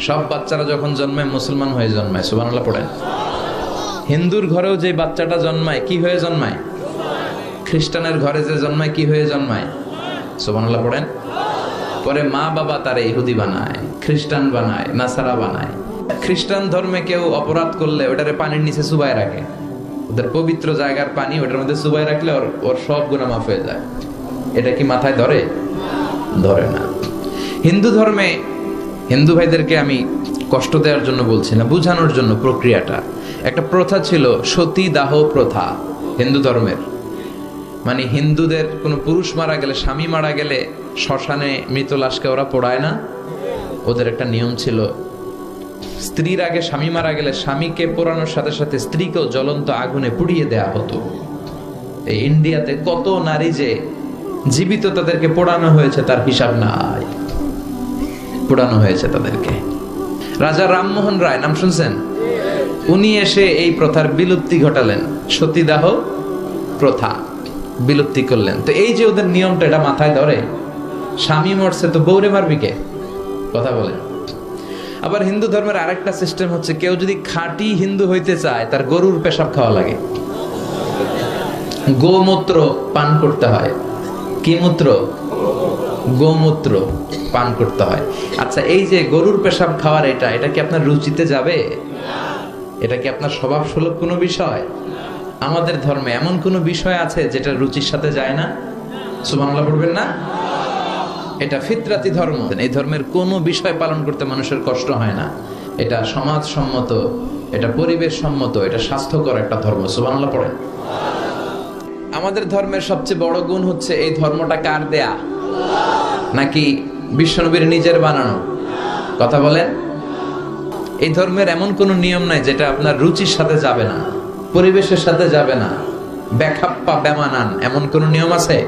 সব বাচ্চারা যখন জন্মায়, মুসলমান হয়ে জন্মায়, সুবহানাল্লাহ পড়েন। হিন্দুর ঘরেও যে বাচ্চাটা জন্মায়, কি হয়ে জন্মায়? খ্রিস্টানের ঘরে যে জন্মায়, কি হয়ে জন্মায়? সুবহানাল্লাহ পড়েন। পরে মা বাবা তারে ইহুদি বানায়, খ্রিস্টান বানায়, নাসারা বানায়। খ্রিস্টান ধর্মে কেউ অপরাধ করলে ওটারে পানির নিচে চুবাই রাখে। ওদের পবিত্র জায়গার পানি ওটার মধ্যে চুবাই রাখলে ওর ওর সব গুণা মাফ হয়ে যায়। এটা কি মাথায় ধরে? ধরে না। হিন্দু ধর্মে হিন্দু ভাইদেরকে আমি কষ্ট দেওয়ার জন্য বলছি না, বোঝানোর জন্য প্রক্রিয়াটা। একটা প্রথা ছিল সতী দাহ প্রথা, হিন্দু ধর্মের। মানে হিন্দুদের কোনো পুরুষ মারা গেলে, স্বামী মারা গেলে শ্মশানে মৃত লাশকে ওরা পোড়ায় না? ওদের একটা নিয়ম ছিল, স্ত্রীর আগে স্বামী মারা গেলে স্বামীকে পোড়ানোর সাথে সাথে স্ত্রীকেও জ্বলন্ত আগুনে পুড়িয়ে দেয়া হতো। এই ইন্ডিয়াতে কত নারী যে জীবিত তাদেরকে পোড়ানো হয়েছে তার হিসাব নাই। পোড়ানো হয়েছে তাদেরকে। রাজা রামমোহন রায়, নাম শুনছেন? উনি এসে এই প্রথার বিলুপ্তি ঘটালেন। সতীদাহ প্রথা বিলুপ্তি করলেন। তো এই যে ওদের নিয়মটা, এটা মাথায় ধরে? স্বামী মরছে তো বৌরে মারবি কে? কথা বলেন আবার হিন্দু ধর্মের আরেকটা সিস্টেম হচ্ছে, কেউ যদি খাঁটি হিন্দু হইতে চায়, তার গরুর পেশাব খাওয়া লাগে। গোমূত্র পান করতে হয়। কি মূত্র? গোমূত্র পান করতে হয়। আচ্ছা এই যে গরুর পেশাব খাওয়ার এটা এটা কি আপনার রুচিতে যাবে? এটা কি আপনার স্বভাব সুলভ কোনো বিষয়? আমাদের ধর্মে এমন কোনো বিষয় আছে যেটা রুচির সাথে যায় না? সুবহানাল্লাহ পড়বেন না? এটা ফিতরাতি ধর্ম। এই ধর্মের কোনো বিষয় পালন করতে মানুষের কষ্ট হয় না। এটা সমাজ সম্মত এটা পরিবেশ সম্মত এটা স্বাস্থ্যকর একটা ধর্ম। সুবহানাল্লাহ পড়েন। আমাদের ধর্মের সবচেয়ে বড় গুণ হচ্ছে এই ধর্মটা কার দেয়া? নাকি বিশ্বনবীর নিজের বানানো? কথা বলেন। এই ধর্মের এমন কোনো নিয়ম নাই যেটা আপনার রুচির সাথে যাবে না, পরিবেশের সাথে যাবে না। ব্যাখাপ্পা বেমানান এমন কোনো নিয়ম আছে?